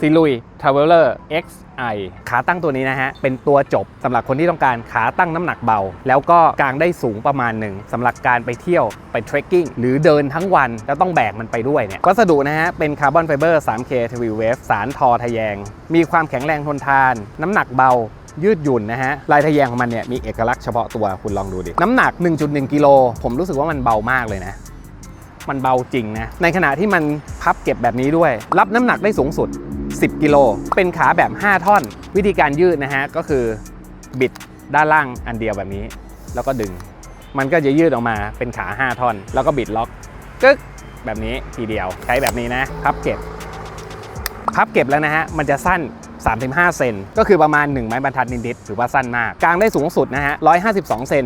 ซีลุย Traveler XI ขาตั้งตัวนี้นะฮะ เป็นตัวจบสำหรับคนที่ต้องการขาตั้งน้ำหนักเบา แล้วก็กางได้สูงประมาณหนึ่งสำหรับการไปเที่ยวไปเทรคกิ้งหรือเดินทั้งวัน แล้วต้องแบกมันไปด้วยเนี่ยวัสดุนะฮะ เป็นคาร์บอนไฟเบอร์ 3K ทวีเวฟสารทอทะแยง มีความแข็งแรงทนทาน น้ำหนักเบายืดหยุ่นนะฮะ ลายทะแยงของมันเนี่ยมีเอกลักษณ์เฉพาะตัวคุณลองดูดิ น้ำหนัก 1.1 กิโลผมรู้สึกว่ามันเบามากเลยนะ มันเบาจริงนะ ในขณะที่มันพับเก็บแบบนี้ด้วย รับน้ำหนักได้สูงสุด 10 กิโล เป็นขาแบบ 5 ท่อน วิธีการยืดนะฮะ ก็คือบิดด้านล่างอันเดียวแบบนี้ แล้วก็ดึง มันก็จะยืดออกมาเป็นขา 5 ท่อน แล้วก็บิดล็อกกึ๊กแบบนี้ทีเดียว ใช้แบบนี้นะ พับเก็บ พับเก็บแล้วนะฮะ มันจะสั้น35 เซน ก็คือประมาณ 1 ไม้บรรทัดนิดๆถือว่าสั้นมาก กลางได้สูงสุดนะฮะ152 เซน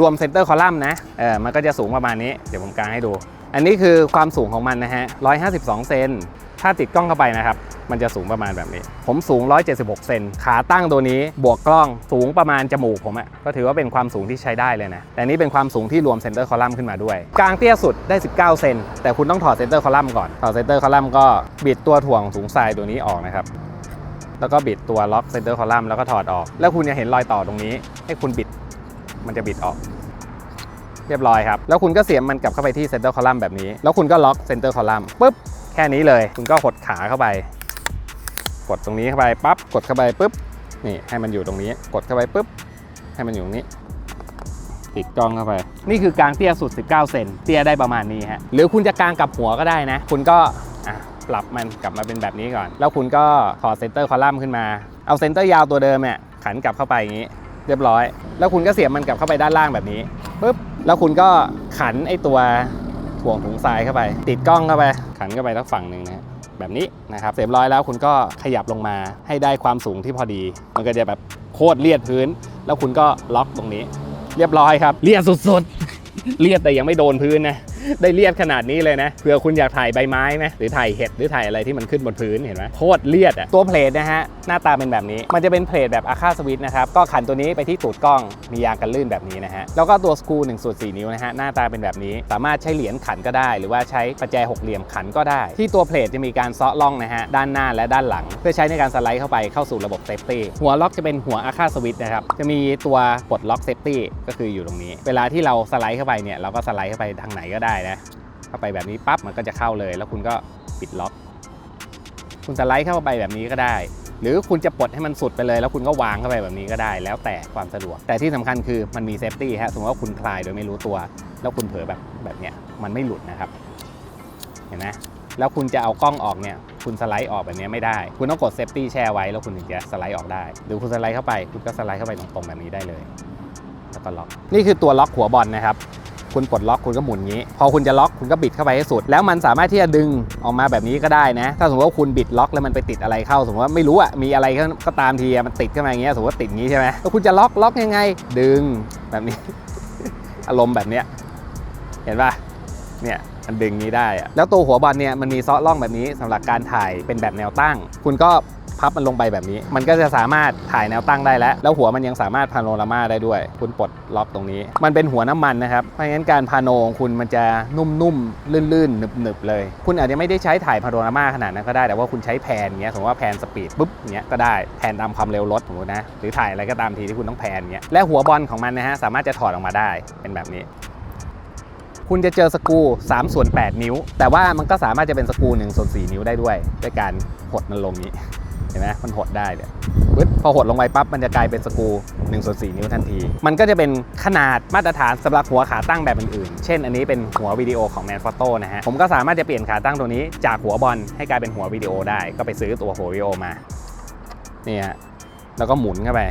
รวมเซนเตอร์คอลัมน์นะ เออมันก็จะสูงประมาณนี้ เดี๋ยวผมกางให้ดู อันนี้คือความสูงของมันนะฮะ 152 เซน ถ้าติดกล้องเข้าไปนะครับ มันจะสูงประมาณแบบนี้ ผมสูง 176 เซน ขาตั้งตัวนี้บวกกล้องสูงประมาณจมูกผมอะก็ถือว่าเป็นความสูงที่ใช้ได้เลยนะ แต่นี่เป็นความสูงที่รวมเซนเตอร์คอลัมน์ขึ้นมาด้วย กลางเตี้ยสุดได้ 19 เซน แต่คุณต้องถอดเซนเตอร์คอลัมน์ก่อน ถอดเซนเตอร์คอลัมน์ก็บิดตัวถ่วงสูงทรายตัวนี้ออกนะครับ แล้วก็บิดตัวล็อกเซนเตอร์คอลัมน์แล้วก็ถอดออก แล้วคุณจะเห็นรอยต่อตรงนี้ ให้คุณบิด มันจะบิดออก รียบร้อยครับ แล้วคุณก็เสียบมันกลับเข้าไปที่เซนเตอร์คอลัมน์แบบนี้ แล้วคุณก็ล็อกเซนเตอร์คอลัมน์ปุ๊บแค่นี้เลย คุณก็หดขาเข้าไป กดตรงนี้เข้าไปปั๊บกดเข้าไปปุ๊บนี่ให้มันอยู่ตรงนี้ กดเข้าไปปุ๊บให้มันอยู่ตรงนี้ติดกล้องเข้าไป นี่คือกลางเตี้ยสุด 19 เซนเตี้ยได้ประมาณนี้ฮะหรือคุณจะกางกับหัวก็ได้นะ คุณก็ปรับมันกลับมาเป็นแบบนี้ก่อน แล้วคุณก็ถอดเซนเตอร์คอลัมน์ขึ้นมา เอาเซนเตอร์ยาวตัวเดิมเนี่ยขันกลับเข้าไปอย่างนี้ เรียบร้อย แล้วคุณก็เสียบมันกลับเข้าไปด้านล่างแบบนี้ปุ๊บ แล้วคุณก็ขันไอตัวถ่วงถุงทรายเข้าไป ติดกล้องเข้าไป ขันเข้าไปทั้งฝั่งหนึ่งนะฮะแบบนี้นะครับเสร็จเรียบร้อยแล้วคุณก็ขยับลงมาให้ได้ความสูงที่พอดี มันก็จะแบบโคตรเลียดพื้น แล้วคุณก็ล็อกตรงนี้ เรียบร้อยครับ เลียดสุดๆ เลียดแต่ยังไม่โดนพื้นนะ ได้เลียดขนาดนี้เลยนะเผื่อคุณอยากถ่ายใบไม้ไหมหรือถ่ายเห็ดหรือถ่ายอะไรที่มันขึ้นบนพื้นเห็นไหมโคตรเลียดอะตัวเพลทนะฮะหน้าตาเป็นแบบนี้ มันจะเป็นเพลทแบบอาคาสวิตนะครับก็ขันตัวนี้ไปที่ตูดกล้องมียางกันลื่นแบบนี้นะฮะแล้วก็ตัวสกรู1ส่วน4นิ้วนะฮะหน้าตาเป็นแบบนี้ สามารถใช้เหรียญขันก็ได้ หรือว่าใช้ประแจหกเหลี่ยมขันก็ได้ ที่ตัวเพลทจะมีการเซาะล่องนะฮะด้านหน้าและด้านหลัง เพื่อใช้ในการสไลด์เข้าไปเข้าสู่ระบบเซฟตี้หัวล็อกจะเป็นหัวอาคาสวิตนะครับจะมีตัวปลดล็อกเซฟตี้ก็คืออยู่ตรงนี้ เวลาที่เราสไลด์เข้าไปเนี่ยเราก็สไลด์เข้าไปทางไหนก็ได้นะ เข้าไปแบบนี้ปั๊บมันก็จะเข้าเลย แล้วคุณก็ปิดล็อก คุณสไลด์เข้าไปแบบนี้ก็ได้ หรือคุณจะปลดให้มันสุดไปเลย แล้วคุณก็วางเข้าไปแบบนี้ก็ได้ แล้วแต่ความสะดวก แต่ที่สำคัญคือมันมีเซฟตี้ฮะสมมติว่าคุณคลายโดยไม่รู้ตัว แล้วคุณเผลอแบบแบบเนี้ยมันไม่หลุดนะครับ เห็นไหมแล้วคุณจะเอากล้องออกเนี่ย คุณสไลด์ออกแบบนี้ไม่ได้ คุณต้องกดเซฟตี้แช่ไว้ แล้วคุณถึงจะสไลด์ออกได้ หรือคุณสไลด์เข้าไป คุณก็สไลด์เข้าไปตรงๆแบบนี้ได้เลย แล้วก็ล็อก นี่คือตัวล็อกหัวบอลนะครับ คุณปลดล็อกคุณก็หมุนงี้ พอคุณจะล็อกคุณก็บิดเข้าไปให้สุด แล้วมันสามารถที่จะดึงออกมาแบบนี้ก็ได้นะ ถ้าสมมติว่าคุณบิดล็อกแล้วมันไปติดอะไรเข้า สมมติว่าไม่รู้อะมีอะไรก็ตามทีมันติดเข้ามาอย่างเงี้ยสมมติว่าติดงี้ใช่ไหมแล้วคุณจะล็อกล็อกยังไง ดึงแบบนี้ อารมณ์แบบเนี้ยเห็นป่ะเนี่ยมันดึงนี้ได้อะแล้วตัวหัวบอลเนี่ยมันมีซาะล่องแบบนี้สำหรับการถ่ายเป็นแบบแนวตั้ง คุณก็ พับมันลงไปแบบนี้ มันก็จะสามารถถ่ายแนวตั้งได้แล้ว แล้วหัวมันยังสามารถพาโนรามาได้ด้วย คุณปลดล็อกตรงนี้ มันเป็นหัวน้ำมันนะครับเพราะงั้นการพาโนของคุณมันจะนุ่มๆลื่นๆหนึบๆเลย คุณอาจจะไม่ได้ใช้ถ่ายพาโนรามาขนาดนั้นก็ได้แต่ว่าคุณใช้แพนเงี้ยสมมติว่าแพนสปีดปุ๊บเงี้ยก็ได้แพนตามความเร็วรถสมมตินะหรือถ่ายอะไรก็ตามทีที่คุณต้องแพนเงี้ยและหัวบอลของมันนะฮะสามารถจะถอดออกมาได้เป็นแบบนี้คุณจะเจอสกู3ส่วน8นิ้ว แต่ว่ามันก็สามารถจะเป็นสกู1ส่วน4นิ้วได้ด้วย ด้วยการหดมันลงนี้ เห็นไหมมันหดได้เนี่ยปึ๊บพอหดลงไปปั๊บมันจะกลายเป็นสกู1ส่วน4นิ้วทันที มันก็จะเป็นขนาดมาตรฐานสำหรับหัวขาตั้งแบบอื่นๆ เช่นอันนี้เป็นหัววิดีโอของแมนฟอตโต้นะฮะ ผมก็สามารถจะเปลี่ยนขาตั้งตัวนี้จากหัวบอลให้กลายเป็นหัววิดีโอได้ ก็ไปซื้อตัวหัววิดีโอมา นี่ฮะ แล้วก็หมุนเข้าไป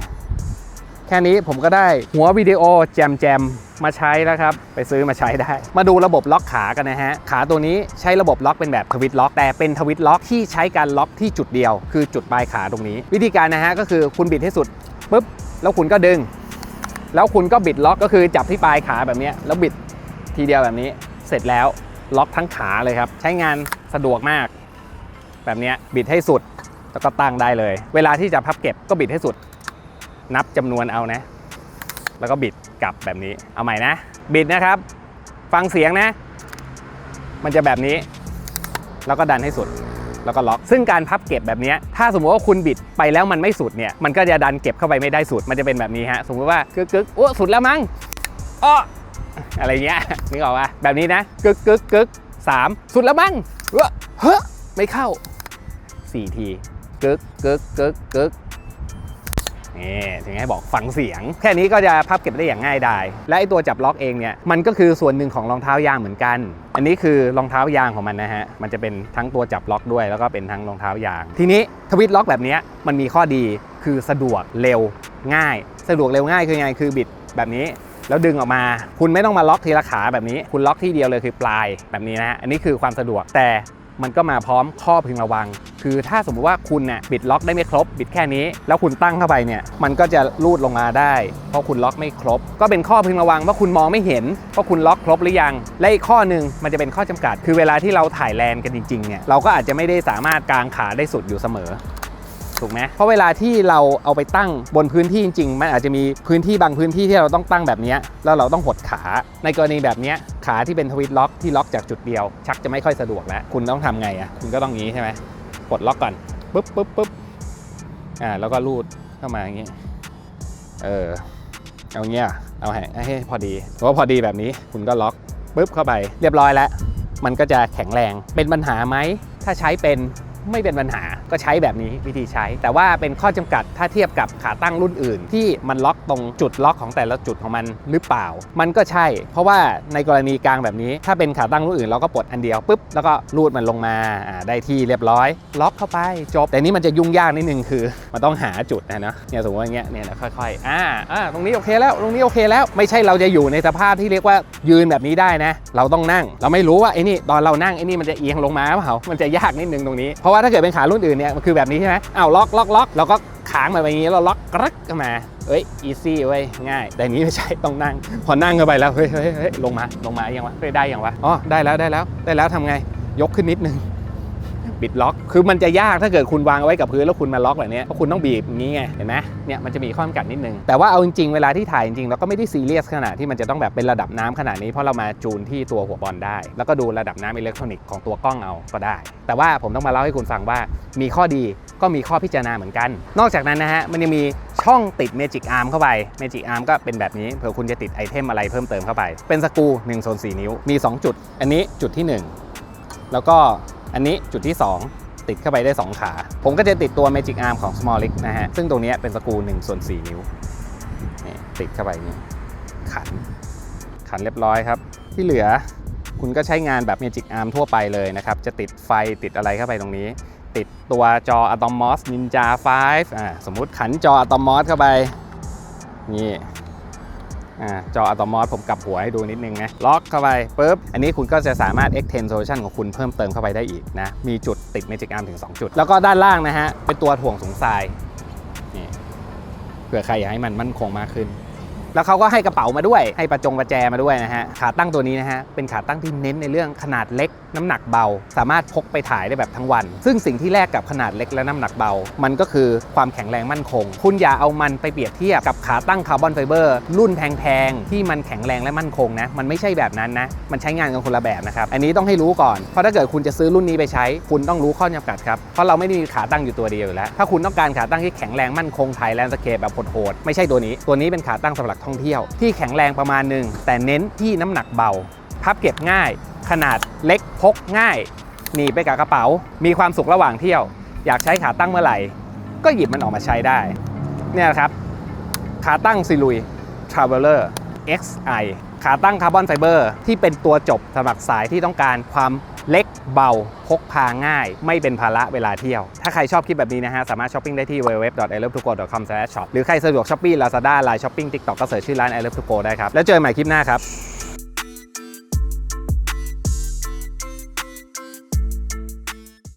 ค่นี้ผมก็ได้หัววิดีโอแจมแจมมาใช้แล้วครับ ไปซื้อมาใช้ได้ มาดูระบบล็อกขากันนะฮะ ขาตัวนี้ใช้ระบบล็อกเป็นแบบทวิตล็อกแต่เป็นทวิตล็อกที่ใช้การล็อกที่จุดเดียว คือจุดปลายขาตรงนี้ วิธีการนะฮะก็คือคุณบิดให้สุดปุ๊บแล้วคุณก็ดึง แล้วคุณก็บิดล็อกก็คือจับที่ปลายขาแบบนี้แล้วบิดทีเดียวแบบนี้ เสร็จแล้วล็อกทั้งขาเลยครับ ใช้งานสะดวกมาก แบบนี้บิดให้สุดแล้วก็ตั้งได้เลย เวลาที่จะพับเก็บก็บิดให้สุด นับจำนวนเอานะ แล้วก็บิดกลับแบบนี้เอาใหม่นะ บิดนะครับ ฟังเสียงนะ มันจะแบบนี้ แล้วก็ดันให้สุดแล้วก็ล็อก ซึ่งการพับเก็บแบบนี้ ถ้าสมมติว่าคุณบิดไปแล้วมันไม่สุดเนี่ย มันก็จะดันเก็บเข้าไปไม่ได้สุด มันจะเป็นแบบนี้ฮะ สมมติว่ากึกกึกโอ้สุดแล้วมั้งอ้ออะไรเงี้ย นึกออกปะแบบนี้นะ กึกกึกกึกสามสุดแล้วมั้งเฮ้อเฮ้อไม่เข้าสี่ที กึกกึกกึกกึก นี่ถึงให้บอกฟังเสียง แค่นี้ก็จะพับเก็บได้อย่างง่ายดายและไอตัวจับล็อกเองเนี่ยมันก็คือส่วนหนึ่งของรองเท้ายางเหมือนกัน อันนี้คือรองเท้ายางของมันนะฮะมันจะเป็นทั้งตัวจับล็อกด้วย แล้วก็เป็นทั้งรองเท้ายาง ทีนี้ทวิตล็อกแบบนี้มันมีข้อดีคือสะดวกเร็วง่าย สะดวกเร็วง่ายคือไงคือบิดแบบนี้แล้วดึงออกมา คุณไม่ต้องมาล็อกทีละขาแบบนี้ คุณล็อกที่เดียวเลยคือปลายแบบนี้นะฮะ อันนี้คือความสะดวก แต่ มันก็มาพร้อมข้อพึงระวัง คือถ้าสมมุติว่าคุณเนี่ยบิดล็อกได้ไม่ครบ บิดแค่นี้ แล้วคุณตั้งเข้าไปเนี่ยมันก็จะลูดลงมาได้ เพราะคุณล็อกไม่ครบ ก็เป็นข้อพึงระวังว่าคุณมองไม่เห็นว่าคุณล็อกครบหรือยัง และอีกข้อหนึ่งมันจะเป็นข้อจำกัด คือเวลาที่เราถ่ายแลนกันจริงๆเนี่ยเราก็อาจจะไม่ได้สามารถกางขาได้สุดอยู่เสมอ ถูกไหมเพราะเวลาที่เราเอาไปตั้งบนพื้นที่จริงๆ มันอาจจะมีพื้นที่บางพื้นที่ที่เราต้องตั้งแบบนี้แล้วเราต้องหดขา ในกรณีแบบนี้ขาที่เป็นทวิตล็อกที่ล็อกจากจุดเดียว ชักจะไม่ค่อยสะดวกแล้วคุณต้องทำไงอะคุณก็ต้องงี้ใช่ไหมกดล็อกก่อนปุ๊บปุ๊บปุ๊บอ่าแล้วก็ลูดเข้ามาอย่างงี้เออเอาเงี้ยเอาให้ให้พอดีเพราะว่าพอดีแบบนี้คุณก็ล็อกปุ๊บเข้าไปเรียบร้อยแล้ว มันก็จะแข็งแรงเป็นปัญหาไหมถ้าใช้เป็น ไม่เป็นปัญหาก็ใช้แบบนี้วิธีใช้ แต่ว่าเป็นข้อจำกัดถ้าเทียบกับขาตั้งรุ่นอื่น ที่มันล็อกตรงจุดล็อกของแต่ละจุดของมันหรือเปล่า มันก็ใช่ เพราะว่าในกรณีกลางแบบนี้ ถ้าเป็นขาตั้งรุ่นอื่นเราก็ปลดอันเดียวปุ๊บแล้วก็รูดมันลงมาได้ที่เรียบร้อย ล็อกเข้าไปจบ แต่นี่มันจะยุ่งยากนิดนึงคือ มันต้องหาจุดนะเนาะเนี่ยสมมติว่างเงี้ยเนี่ยค่อยๆอ่าอ่าตรงนี้โอเคแล้วตรงนี้โอเคแล้วไม่ใช่เราจะอยู่ในสภาพที่เรียกว่ายืนแบบนี้ได้นะ เราต้องนั่ง เราไม่รู้ว่าไอ้นี่ตอนเรานั่งไอ้นี่มันจะเอียงลงมาเปล่ามันจะยากนิดนึงตรงนี้เพราะว่าถ้าเกิดเป็นขารุ่นอื่นเนี่ยมันคือแบบนี้ใช่ไหมอ้าวล็อกล็อกล็อกแล้วก็ค้างมาแบบนี้แล้วล็อกกรักเข้ามาเอ้ยอีซี่เว้ยง่าย แต่นี้ไม่ใช่ต้องนั่ง พอนั่งเข้าไปแล้วเฮ้ยเฮ้ยเฮ้ยลงมาลงมายังวะได้ยังวะอ๋อได้แล้วได้แล้วได้แล้วทำไงยกขึ้นนิดนึง บิดล็อก คือมันจะยากถ้าเกิดคุณวางเอาไว้กับพื้นแล้วคุณมาล็อกแบบเนี้ยเพราะคุณต้องบีบอย่างนี้ไงเห็นไหมเนี่ยมันจะมีข้อจำกัดนิดนึง แต่ว่าเอาจริงๆเวลาที่ถ่ายจริงๆเราก็ไม่ได้ซีเรียสขนาดที่มันจะต้องแบบเป็นระดับน้ำขนาดนี้เพราะเรามาจูนที่ตัวหัวบอลได้ แล้วก็ดูระดับน้ำอิเล็กทรอนิกส์ของตัวกล้องเอาก็ได้ แต่ว่าผมต้องมาเล่าให้คุณฟังว่า มีข้อดีก็มีข้อพิจารณาเหมือนกัน นอกจากนั้นนะฮะมันยังมีช่องติด Magic Arm เข้าไป Magic Arm ก็เป็นแบบนี้เผื่อคุณจะติดไอเทมอะไรเพิ่มเติมเข้าไป เป็นสกู1โซน4นิ้วมี 2 จุด อันนี้จุดที่ 1 แล้วก็ อันนี้จุดที่ 2 ติดเข้าไปได้ 2 ขา ผมก็จะติดตัว Magic Arm ของ Smallic นะฮะ ซึ่งตรงนี้เป็นสกู1ส่วน4นิ้วนี่ติดเข้าไปนี่ขัน ขันเรียบร้อยครับ ที่เหลือคุณก็ใช้งานแบบ Magic Arm ทั่วไปเลยนะครับ จะติดไฟติดอะไรเข้าไปตรงนี้ ติดตัวจอ Atomos Ninja 5อ่าสมมุติขันจอ Atomos เข้าไปนี่ อ่าจอ Atomos ผมกลับหัวให้ดูนิดนึงนะ ล็อกเข้าไปปุ๊บ อันนี้คุณก็จะสามารถ extend solution ของคุณเพิ่มเติมเข้าไปได้อีกนะ มีจุดติด Magic Arm ถึง 2 จุด แล้วก็ด้านล่างนะฮะ เป็นตัวถ่วงสูงทราย นี่ เผื่อใครอยากให้มันมั่นคงมากขึ้น แล้วเขาก็ให้กระเป๋ามาด้วย ให้ประจงประแจมาด้วยนะฮะ ขาตั้งตัวนี้นะฮะ เป็นขาตั้งที่เน้นในเรื่องขนาดเล็ก น้ำหนักเบา สามารถพกไปถ่ายได้แบบทั้งวัน ซึ่งสิ่งที่แลกกับขนาดเล็กและน้ำหนักเบา มันก็คือความแข็งแรงมั่นคง คุณอย่าเอามันไปเปรียบเทียบกับขาตั้งคาร์บอนไฟเบอร์รุ่นแพงๆที่มันแข็งแรงและมั่นคงนะ มันไม่ใช่แบบนั้นนะ มันใช้งานกันคนละแบบนะครับ อันนี้ต้องให้รู้ก่อน เพราะถ้าเกิดคุณจะซื้อรุ่นนี้ไปใช้ คุณต้องรู้ข้อจำกัดครับ เพราะเราไม่ได้มีขาตั้งอยู่ตัวเดียวอยู่แล้ว ถ้าคุณต้องการขาตั้งที่แข็งแรงมั่นคงถ่ายแลนด์สเคปแบบโหดๆไม่ใช่ตัวนี้ ตัวนี้เป็นขาตั้งสำหรับท่องเที่ยว ที่แข็งแรงประมาณหนึ่งแต่เน้นที่น้ำหนักเบา พับเก็บง่าย ขนาดเล็กพกง่ายหนีไปกับกระเป๋า มีความสุขระหว่างเที่ยว อยากใช้ขาตั้งเมื่อไหร่ ก็หยิบมันออกมาใช้ได้ เนี่ยครับ ขาตั้งซิลุย Traveler XI ขาตั้งคาร์บอนไฟเบอร์ที่เป็นตัวจบสำหรับสายที่ต้องการความ เล็กเบา พกพาง่าย ไม่เป็นภาระเวลาเที่ยว ถ้าใครชอบคลิปแบบนี้นะฮะ สามารถช้อปปิ้งได้ที่ www.ilovetogo.com/shop หรือใครสะดวกช้อปปี้ Lazada Line Shopping TikTok ก็เสิร์ชชื่อร้าน I Love To Go ได้ครับ แล้วเจอกันใหม่คลิปหน้าครับ